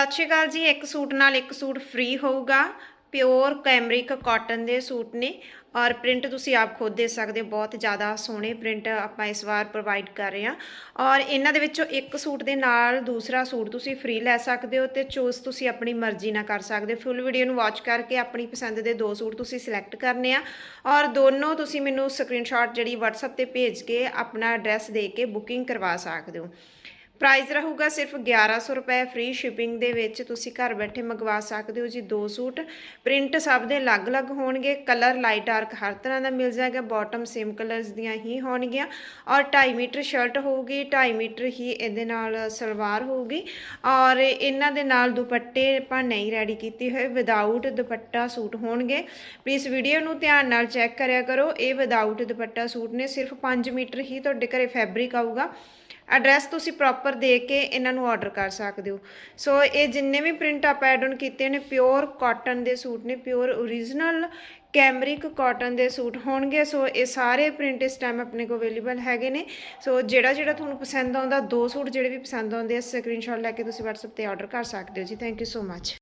ਸਤਿ ਸ਼੍ਰੀ ਅਕਾਲ ਜੀ, ਇੱਕ ਸੂਟ ਨਾਲ ਇੱਕ ਸੂਟ ਫ੍ਰੀ ਹੋਊਗਾ ਪਿਓਰ ਕੈਮਰਿਕ ਕਾਟਨ ਦੇ ਸੂਟ ਨੇ ਔਰ ਪ੍ਰਿੰਟ ਤੁਸੀਂ ਆਪ ਖੁਦ ਦੇ ਸਕਦੇ ਹੋ, ਬਹੁਤ ਜ਼ਿਆਦਾ ਸੋਹਣੇ ਪ੍ਰਿੰਟ ਆਪਾਂ ਇਸ ਵਾਰ ਪ੍ਰੋਵਾਈਡ ਕਰ ਰਹੇ ਹਾਂ। ਔਰ ਇਹਨਾਂ ਦੇ ਵਿੱਚੋਂ ਇੱਕ ਸੂਟ ਦੇ ਨਾਲ ਦੂਸਰਾ ਸੂਟ ਤੁਸੀਂ ਫ੍ਰੀ ਲੈ ਸਕਦੇ ਹੋ ਤੇ ਚੂਜ਼ ਤੁਸੀਂ ਆਪਣੀ ਮਰਜ਼ੀ ਨਾਲ ਕਰ ਸਕਦੇ ਹੋ। ਫੁੱਲ ਵੀਡੀਓ ਨੂੰ ਵਾਚ ਕਰਕੇ ਆਪਣੀ ਪਸੰਦ ਦੇ ਦੋ ਸੂਟ ਤੁਸੀਂ ਸਿਲੈਕਟ ਕਰਨੇ ਆ। ਔਰ ਦੋਨੋਂ ਤੁਸੀਂ ਮੈਨੂੰ ਸਕਰੀਨਸ਼ਾਟ ਜਿਹੜੀ WhatsApp ਤੇ ਭੇਜ ਕੇ ਆਪਣਾ ਐਡਰੈਸ ਦੇ ਕੇ ਬੁਕਿੰਗ ਕਰਵਾ ਸਕਦੇ ਹੋ। ਪ੍ਰਾਈਸ ਰਹੂਗਾ ਸਿਰਫ 1100 ਰੁਪਏ ਫ੍ਰੀ ਸ਼ਿਪਿੰਗ ਦੇ ਵਿੱਚ। ਤੁਸੀਂ ਘਰ ਬੈਠੇ ਮੰਗਵਾ ਸਕਦੇ ਹੋ ਜੀ ਦੋ ਸੂਟ। ਪ੍ਰਿੰਟ ਸਭ ਦੇ ਅਲੱਗ-ਅਲੱਗ ਹੋਣਗੇ। ਕਲਰ ਲਾਈਟ ਡਾਰਕ ਹਰ ਤਰ੍ਹਾਂ ਦਾ ਮਿਲ ਜਾਏਗਾ। ਬਾਟਮ ਸੇਮ ਕਲਰਸ ਦੀਆਂ ਹੀ ਹੋਣਗੀਆਂ। ਔਰ 2.5 ਮੀਟਰ ਸ਼ਰਟ ਹੋਊਗੀ। 2.5 ਮੀਟਰ ਹੀ ਇਹਦੇ ਨਾਲ ਸਲਵਾਰ ਹੋਊਗੀ। ਔਰ ਇਹਨਾਂ ਦੇ ਨਾਲ ਦੁਪੱਟੇ ਆਪਾਂ ਨਹੀਂ ਰੈਡੀ ਕੀਤੇ ਹੋਏ। ਵਿਦਆਊਟ ਦੁਪੱਟਾ ਸੂਟ ਹੋਣਗੇ। ਪਲੀਜ਼ ਵੀਡੀਓ ਨੂੰ ਧਿਆਨ ਨਾਲ ਚੈੱਕ ਕਰਿਆ ਕਰੋ। ਇਹ ਵਿਦਆਊਟ ਦੁਪੱਟਾ ਸੂਟ ਨੇ। ਸਿਰਫ 5 ਮੀਟਰ ਹੀ ਤੁਹਾਡੇ ਘਰੇ ਫੈਬਰਿਕ ਆਊਗਾ। ਐਡਰੈਸ ਤੁਸੀਂ ਪ੍ਰੋਪਰ ਦੇ ਕੇ ਇਹਨਾਂ ਨੂੰ ਆਰਡਰ ਕਰ ਸਕਦੇ ਹੋ। ਸੋ ਇਹ ਜਿੰਨੇ ਵੀ ਪ੍ਰਿੰਟ ਆਪਾਂ ਐਡ ਆਨ ਕੀਤੇ ਨੇ ਪਿਓਰ ਕਾਟਨ ਦੇ ਸੂਟ ਨੇ ਪਿਓਰ ਓਰੀਜਨਲ ਕੈਮਰਿਕ ਕਾਟਨ ਦੇ ਸੂਟ ਹੋਣਗੇ। ਸੋ ਇਹ ਸਾਰੇ ਪ੍ਰਿੰਟ ਇਸ ਟਾਈਮ ਆਪਣੇ ਕੋਲ ਅਵੇਲੇਬਲ ਹੈਗੇ ਨੇ। ਸੋ ਜਿਹੜਾ ਜਿਹੜਾ ਤੁਹਾਨੂੰ ਪਸੰਦ ਆਉਂਦਾ, ਦੋ ਸੂਟ ਜਿਹੜੇ ਵੀ ਪਸੰਦ ਆਉਂਦੇ ਆ ਸਕਰੀਨਸ਼ਾਟ ਲੈ ਕੇ ਤੁਸੀਂ WhatsApp ਤੇ ਆਰਡਰ ਕਰ ਸਕਦੇ ਹੋ ਜੀ। Thank you so much